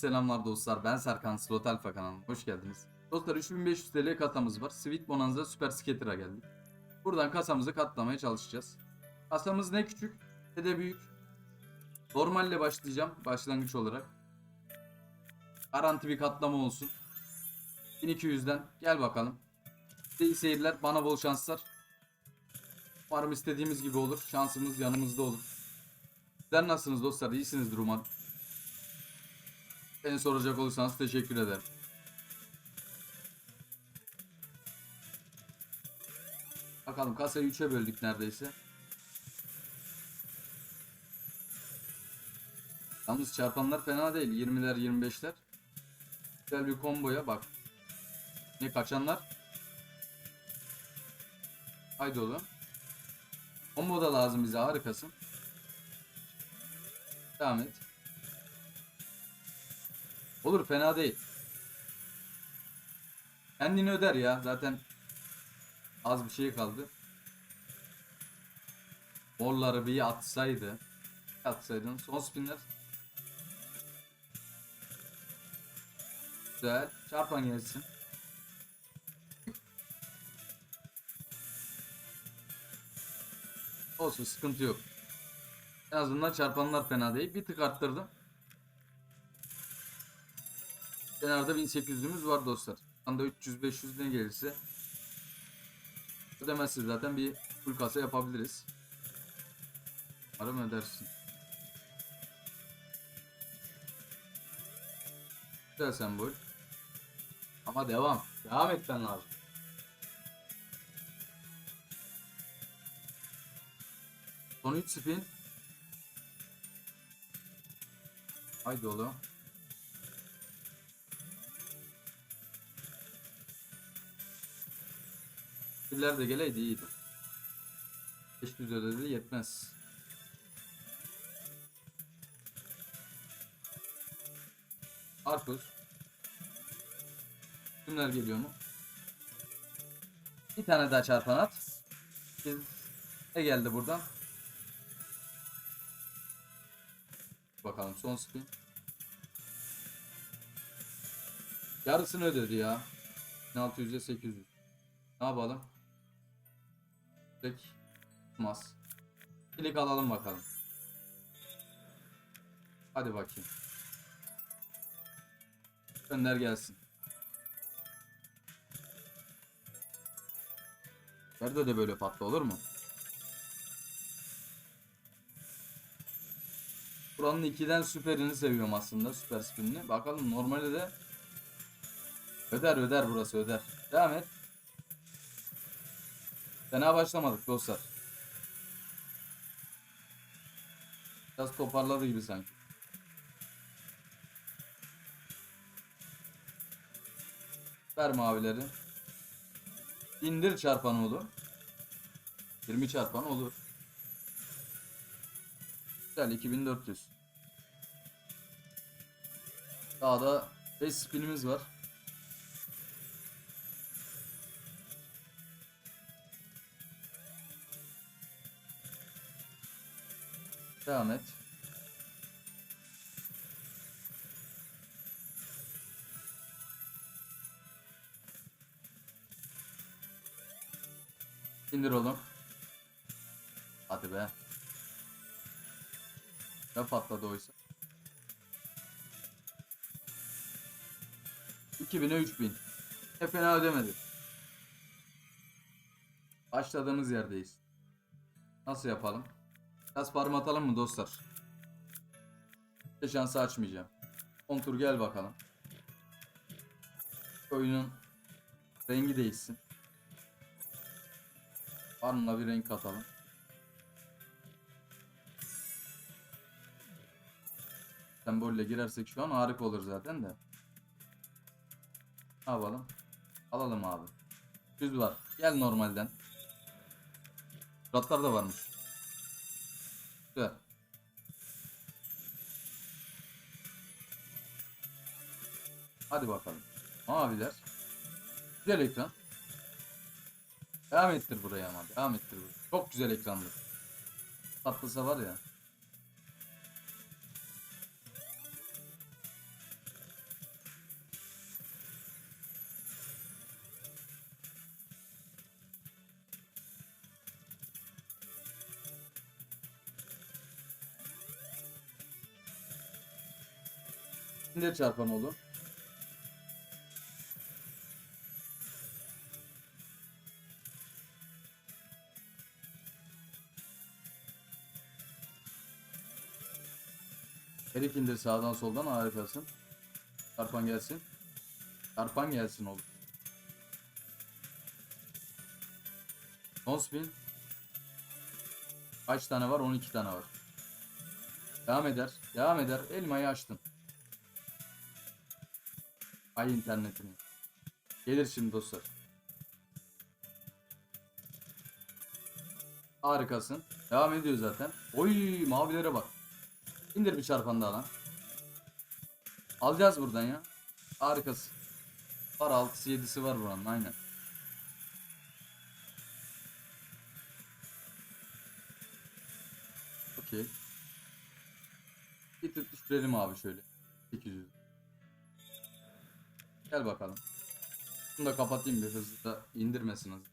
Selamlar dostlar ben Serkan Slot Alpha kanalına hoş geldiniz. Dostlar 3500 TL kasamız var. Sweet Bonanza Super Skater'a geldik. Buradan kasamızı katlamaya çalışacağız. Kasamız ne küçük ne de büyük. Normalle başlayacağım başlangıç olarak. Garanti bir katlama olsun. 1200'den gel bakalım. İyi seyirler bana bol şanslar. Umarım istediğimiz gibi olur. Şansımız yanımızda olur. Sizler nasılsınız dostlar? İyisinizdir umarım. Beni soracak olursanız teşekkür ederim. Bakalım kasayı 3'e böldük neredeyse. Yalnız çarpanlar fena değil. 20'ler 25'ler. Güzel bir komboya bak. Ne kaçanlar? Haydi oğlum. Combo da lazım bize harikasın. Devam et. Olur fena değil. Kendini öder ya zaten az bir şey kaldı. Morları bir atsaydı. Atsaydın. Son spinler. Güzel. Çarpan gelsin. Olsun sıkıntı yok. En azından çarpanlar fena değil. Bir tık arttırdım. Kenarda 1800'ümüz var dostlar. Anda 300-500 ne gelirse ödemezse zaten bir full kasa yapabiliriz. Umarım ödersin. Güzel sembol. Ama devam. Devam etmen lazım. Son 3 spin. Haydi oğlum. Piller de geleydi iyiydi. 500 ödedi yetmez. Arkus. Kimler geliyor mu? Bir tane daha çarpan at. Biz ne geldi buradan? Bakalım son spin. Yarısını ödedi ya. 1600'e 800. Ne yapalım? Tek tutmaz. Klik alalım bakalım. Hadi bakayım. Gönder gelsin. Nerede de böyle patlı olur mu? Buranın 2'den süperini seviyorum aslında. Süper spinini. Bakalım normalde de öder öder burası öder. Devam et. Fena başlamadık dostlar. Biraz toparladı gibi sanki. Ver mavileri. İndir çarpan olur. 20 çarpan olur. Güzel 2400. Daha da 5 spinimiz var. Devam et. İndir oğlum. Hadi be. Ne patladı oysa. 2000'e 3000. Ne fena ödemedi. Başladığımız yerdeyiz. Nasıl yapalım? Biraz farm atalım mı dostlar? Bir şansı açmayacağım. 10 tur gel bakalım. Oyunun rengi değişsin. Farmla bir renk katalım. Sembolle girersek şu an harika olur zaten de. Ne yapalım? Alalım abi. Düz var. Gel normalden. Ratlar da varmış. Güzel. Hadi bakalım. Maviler. Güzel ekran. Devam ettir buraya ama. Devam ettir buraya. Çok güzel ekrandır. Tatlısa var ya. İndir çarpan oğlum. Erik indir sağdan soldan harikasın. Çarpan gelsin. Çarpan gelsin oğlum. Son. Kaç tane var? 12 tane var. Devam eder. Devam eder. Elmayı açtın. Ay internetini. Gelir şimdi dostlar. Harikasın. Devam ediyor zaten. Oy mavilere bak. İndir bir çarpan daha lan. Alacağız buradan ya. Harikasın. Var 6'sı 7'si var buranın aynen. Okey. Tık düşürelim abi şöyle. 800. Gel bakalım. Bunu da kapatayım bir hızlı indirmesin hızlı.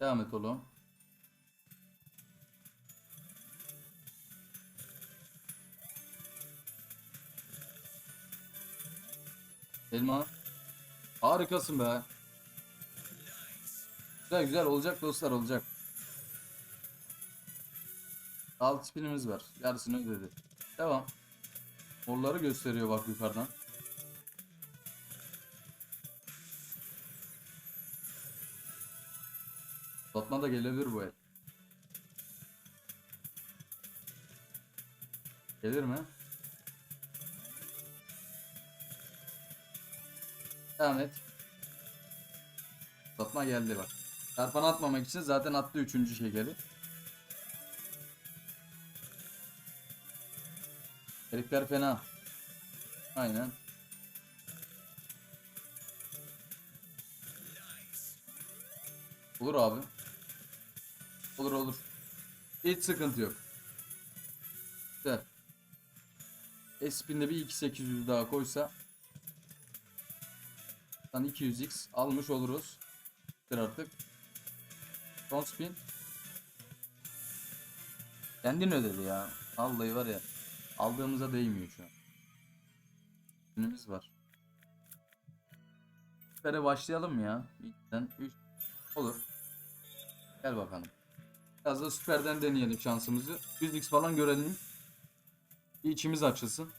Devam et oğlum. Elma. Harikasın be. Güzel güzel olacak dostlar olacak. Alt spinimiz var. Yarısını ödedi. Devam. Morları gösteriyor bak yukarıdan. Batma da gelebilir bu el. Gelir mi? Devam et. Batma geldi bak. Çarpan atmamak için zaten attı üçüncü şekeri. Herifler fena. Aynen. Olur abi. Olur olur. Hiç sıkıntı yok. Güzel. Espin'de bir 2800 daha koysa Dann 200x almış oluruz. Bir artık. Son spin. Kendin ödedi ya. Vallahi var ya. Aldığımıza değmiyor şu an. Günümüz var. Süper'e başlayalım ya? İlkten 3 olur. Gel bakalım. Biraz da süperden deneyelim şansımızı. 100x falan görelim. Bir içimiz açılsın.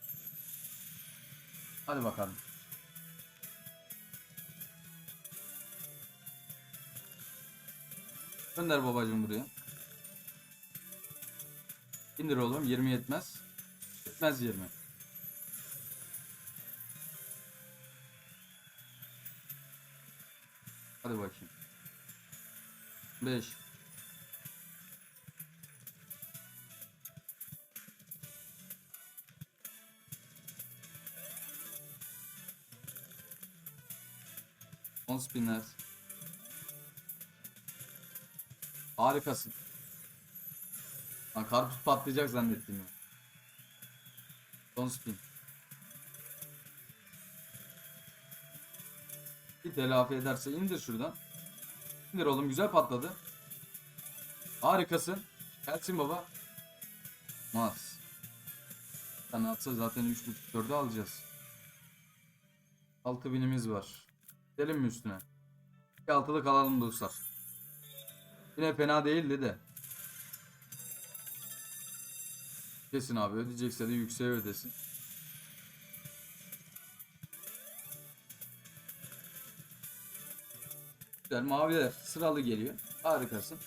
Hadi bakalım. Gönder babacığım buraya. İndir oğlum 20 yetmez. Yetmez 20. Hadi bakayım. 5 10 spinler. Harikasın. Lan karpuz patlayacak zannettim ya. Son spin. Bir telafi ederse indir şuradan. İndir oğlum güzel patladı. Harikasın. Gelsin baba. Mas. Sen atsa zaten 3.5 4'ü alacağız. 6000'imiz var. Gidelim mi üstüne? Bir altılı kalalım dostlar. Yine fena değildi de. Kesin abi ödeyecekse de yükseğe ödesin. Güzel maviler sıralı geliyor. Harikasın.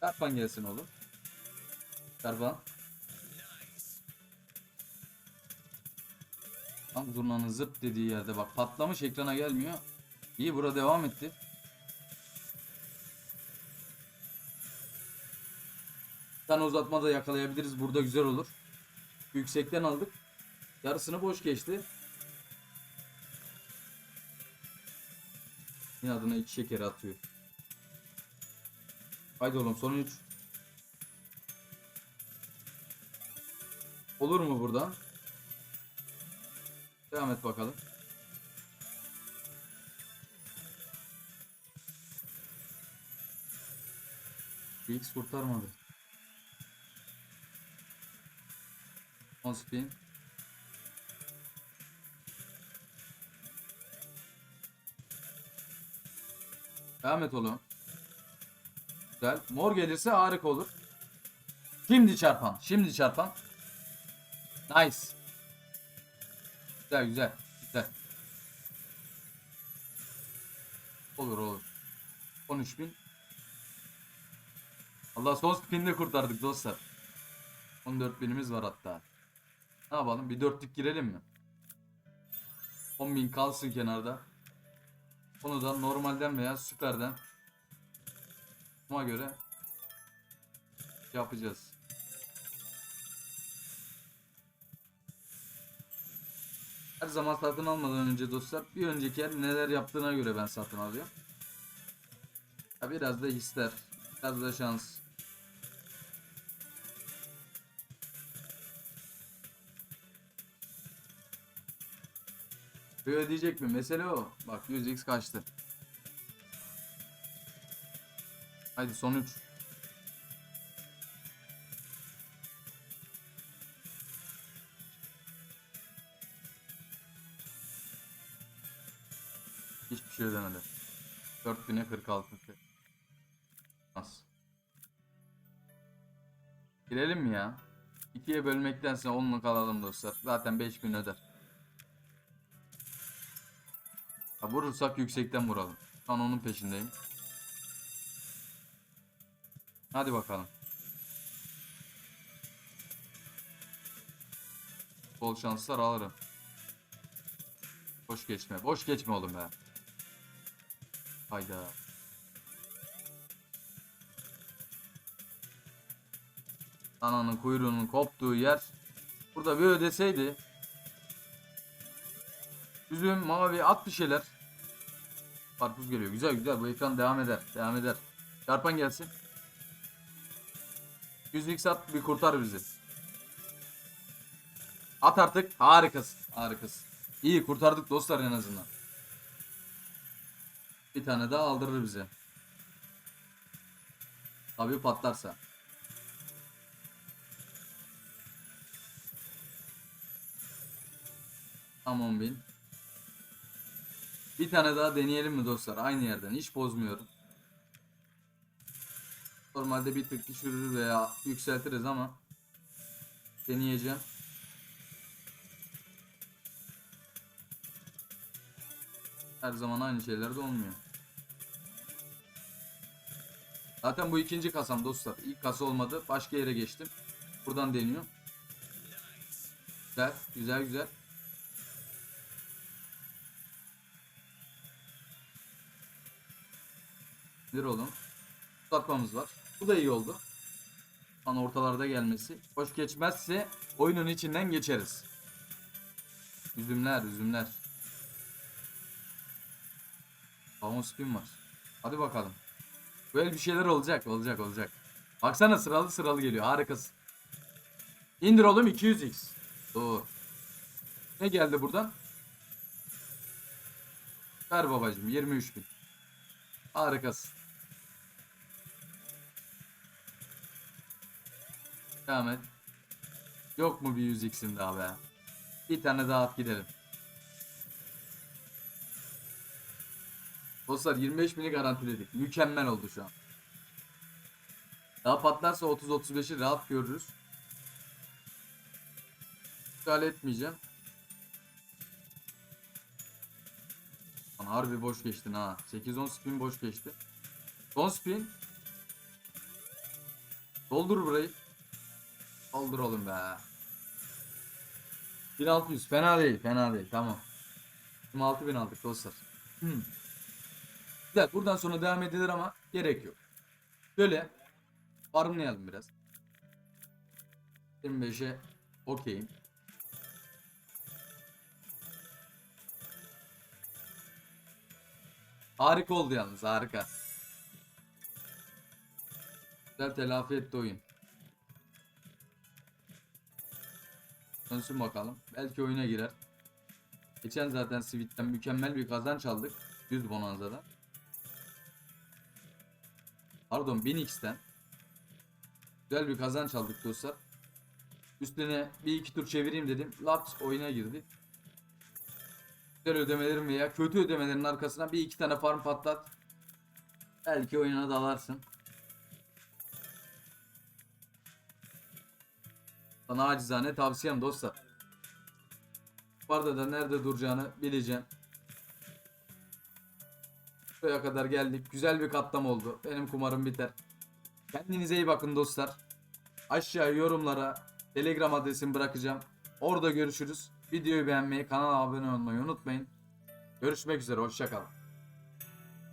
Çarpan gelsin oğlum. Çarpan. Tam zurnanın zırt dediği yerde bak patlamış ekrana gelmiyor. İyi bura devam etti. uzatma da yakalayabiliriz. Burada güzel olur. Yüksekten aldık. Yarısını boş geçti. İnadına iki şeker atıyor. Haydi oğlum son 3. Olur mu burada? Devam et bakalım. X kurtarmadı. 10 spin. Devam et oğlum. Güzel. Mor gelirse harika olur. Şimdi çarpan. Şimdi çarpan. Nice. Güzel güzel. Güzel. Olur olur. 13 bin. Allah son spinle kurtardık dostlar. 14 binimiz var hatta. Ne yapalım? Bir dörtlük girelim mi? 10 bin kalsın kenarda. Onu da normalden veya süperden buna göre yapacağız. Her zaman satın almadan önce dostlar bir önceki el neler yaptığına göre ben satın alıyorum. Ya biraz da hisler, biraz da şans. Bir ödeyecek mi? Mesele o. Bak 100x kaçtı. Haydi son 3. Hiçbir şey ödemedi. 4000'e 46. Az. Girelim mi ya? 2'ye bölmektense 10'luk alalım dostlar. Zaten 5000 öder. Ha, vurursak yüksekten vuralım. Şu an onun peşindeyim. Hadi bakalım. Bol şanslar alırım. Boş geçme. Boş geçme oğlum be. Hayda. Ananın kuyruğunun koptuğu yer. Burada bir ödeseydi. Üzüm, mavi, at bir şeyler. Karpuz geliyor. Güzel güzel. Bu ekran devam eder. Devam eder. Çarpan gelsin. 100x at bir kurtar bizi. At artık. Harikasın. Harikasın. İyi kurtardık dostlar en azından. Bir tane daha aldırır bize. Tabii patlarsa. Tam 10 bin. Bir tane daha deneyelim mi dostlar? Aynı yerden. Hiç bozmuyorum. Normalde bir tık düşürür veya yükseltiriz ama deneyeceğim. Her zaman aynı şeyler de olmuyor. Zaten bu ikinci kasam dostlar. İlk kasa olmadı. Başka yere geçtim. Buradan deniyor. Güzel, güzel, güzel. Bir oğlum. Uzatmamız var. Bu da iyi oldu. An ortalarda gelmesi. Hoş geçmezse oyunun içinden geçeriz. Üzümler, üzümler. Balon spin var. Hadi bakalım. Böyle bir şeyler olacak, olacak, olacak. Baksana sıralı sıralı geliyor. Harikasın. İndir oğlum 200x. Doğru. Ne geldi buradan? Ver babacım 23 bin. Harikasın. Devam et. Yok mu bir 100x'in daha be? Bir tane daha at gidelim. Dostlar 25 bini garantiledik. Mükemmel oldu şu an. Daha patlarsa 30-35'i rahat görürüz. İptal etmeyeceğim. Lan harbi boş geçtin ha. 8-10 spin boş geçti. Son spin. Doldur burayı. Doldur oğlum be. 1600 fena değil fena değil tamam. 26 bin aldık dostlar. Hmm. Güzel buradan sonra devam edilir ama gerek yok. Şöyle farmlayalım biraz. 25'e okeyim. Harika oldu yalnız harika. Güzel telafi etti oyun. Dönsün bakalım. Belki oyuna girer. Geçen zaten Sweet'ten mükemmel bir kazanç aldık. 100 bonanzada. Pardon 1000x'ten. Güzel bir kazanç aldık dostlar. Üstüne bir iki tur çevireyim dedim. Laps oyuna girdi. Güzel ödemelerin veya kötü ödemelerin arkasına bir iki tane farm patlat. Belki oyuna dalarsın. Sana acizane tavsiyem dostlar. Bu arada da nerede duracağını bileceksin. Buraya kadar geldik. Güzel bir katlam oldu. Benim kumarım biter. Kendinize iyi bakın dostlar. Aşağı yorumlara Telegram adresimi bırakacağım. Orada görüşürüz. Videoyu beğenmeyi, kanala abone olmayı unutmayın. Görüşmek üzere. Hoşçakalın.